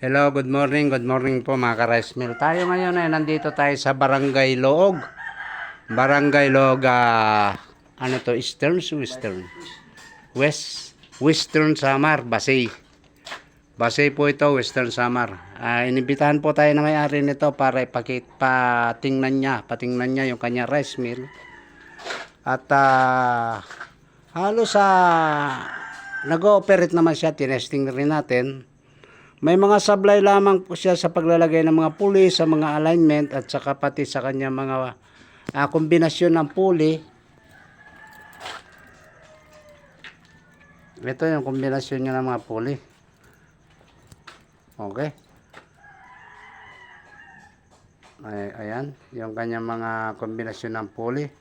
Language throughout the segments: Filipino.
Hello, good morning, good morning po mga ka-rice mill. Tayo ngayon ay nandito tayo sa Barangay Loog. Barangay Loog, ah, ano to, Eastern, Western? West, Western Samar, Basay. Basay po ito, Western Samar. Ah, inibitahan po tayo na may-ari nito para ipakit, patingnan niya, patingnan niya yung kanya rice mill. At ah, halos sa nag-ooperate naman siya, tinesting rin natin. May mga sablay lamang po siya sa paglalagay ng mga pulley sa mga alignment at saka pati sa kanya mga ah, kombinasyon ng pulley. Ito yung kombinasyon niya ng mga pulley. Okay. Ay, ayan, yung kanyang mga kombinasyon ng pulley.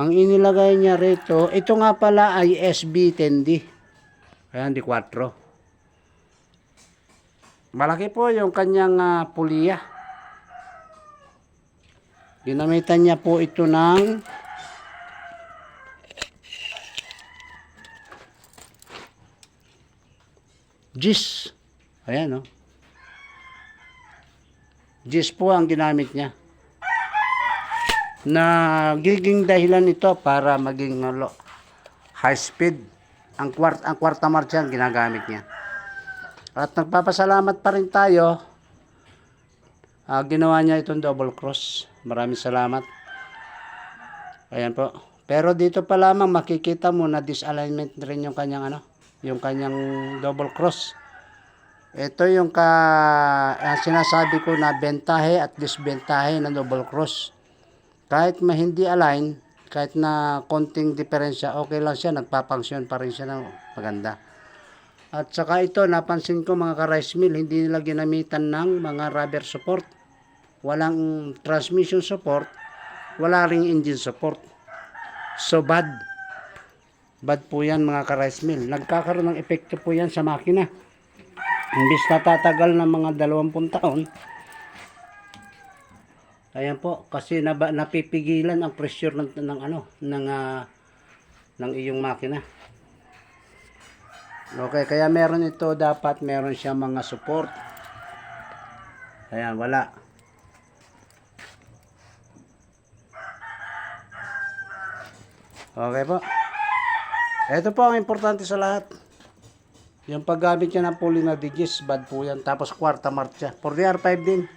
Ang inilagay niya rito, ito nga pala ay SB10D. Ayan, di 4. Malaki po yung kanyang uh, puliya. Ginamitan niya po ito ng Gis. Ayan, no? Gis po ang ginamit niya. Na giging dahilan ito para maging ano, high speed. Ang kwart ang kwarta marcha ang ginagamit niya. At nagpapasalamat pa rin tayo. Ah, ginawa niya itong double cross. Maraming salamat. Ayan po. Pero dito pa lamang makikita mo na disalignment rin yung kanyang ano, yung kanyang double cross. Ito yung ka ang sinasabi ko na bentahe at disbentahe ng double cross. Kahit ma hindi align, kahit na konting diferensya, okay lang siya, nagpapangsyon pa rin siya ng maganda. At saka ito, napansin ko mga ka-rice mill, hindi nila ginamitan ng mga rubber support. Walang transmission support, wala ring engine support. So bad. Bad po yan mga ka-rice mill. Nagkakaroon ng epekto po yan sa makina. Imbis na tatagal ng mga 20 taon, ayan po, kasi naba, napipigilan ang pressure ng, ng ano, ng, ah, ng iyong makina. Okay, kaya meron ito dapat meron siya mga support. Ayan, wala. Okay po. Ito po ang importante sa lahat. Yung paggamit niya ng pulley na digis, bad po yan. Tapos kwarta marcha. 4DR5 din.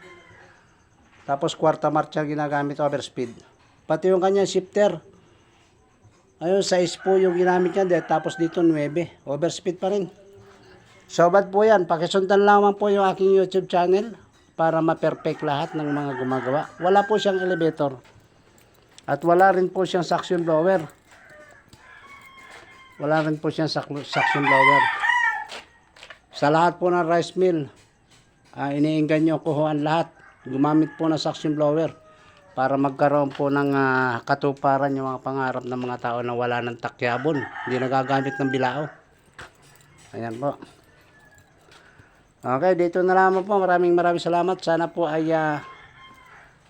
Tapos kwarta marcha ginagamit overspeed. Pati yung kanyang shifter. Ayun, size po yung ginamit niya. de- Tapos dito 9. Overspeed pa rin. So bad po yan. Pakisundan lamang po yung aking YouTube channel para ma-perfect lahat ng mga gumagawa. Wala po siyang elevator. At wala rin po siyang suction blower. Wala rin po siyang suction blower. Sa lahat po ng rice mill, uh, iniinggan nyo kuhuan lahat. Gumamit po ng suction blower para magkaroon po ng ah, katuparan yung mga pangarap ng mga tao na wala ng takyabon. Hindi nagagamit ng bilao. Ayan po. Okay, dito na lamang po. Maraming maraming salamat. Sana po ay ah,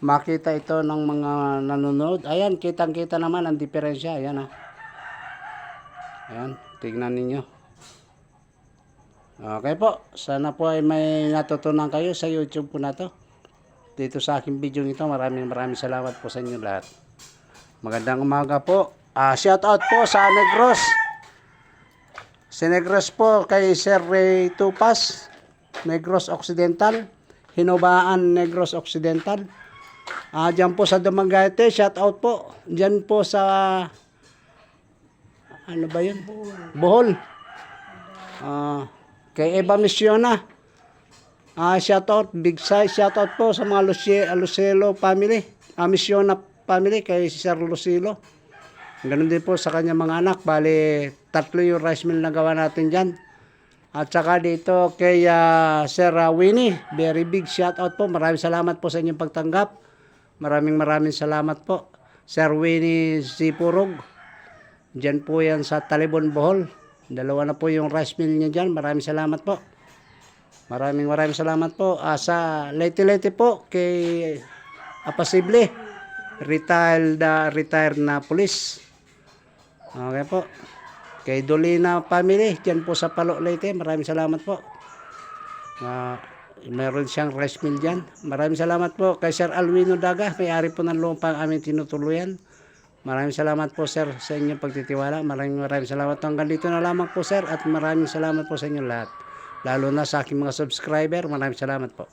makita ito ng mga nanonood. Ayan, kitang-kita naman ang diferensya. Ayan ah. Ayan, tignan ninyo. Okay po, sana po ay may natutunan kayo sa YouTube po na to. Dito sa aking video ito, maraming maraming salamat po sa inyo lahat. Magandang umaga po. Ah, shout out po sa Negros. Si Negros po kay Sir Ray Tupas, Negros Occidental, Hinubaan Negros Occidental. Ah, diyan po sa Dumaguete, shout out po. Diyan po sa ano ba yun? Bohol. Ah, kay Eva Missiona. Ah, shout out, big size shout out po sa mga Lucie, Lucelo family. Ah, Missiona family kay Sir Lucilo. Ganun din po sa kanya mga anak. Bali, tatlo yung rice mill na gawa natin dyan. At saka dito kay ah, Sir ah, Winnie, very big shout out po. Maraming salamat po sa inyong pagtanggap. Maraming maraming salamat po. Sir Winnie Sipurog. Diyan po yan sa Talibon, Bohol. Dalawa na po yung rice mill niya dyan. Maraming salamat po. Maraming maraming salamat po. Ah, sa Leyte-Leyte po kay Apasible. Retired, ah, retired na police. Okay po. Kay Dolina family, dyan po sa Palo Leyte. Maraming salamat po. Ah, Meron siyang rice mill dyan. Maraming salamat po kay Sir Alwino Daga, may-ari po ng lupa ang aming tinutuluyan. Maraming salamat po sir sa inyong pagtitiwala. Maraming maraming salamat. Hanggang dito na lamang po sir at maraming salamat po sa inyo lahat. Lalo na sa aking mga subscriber. Maraming salamat po.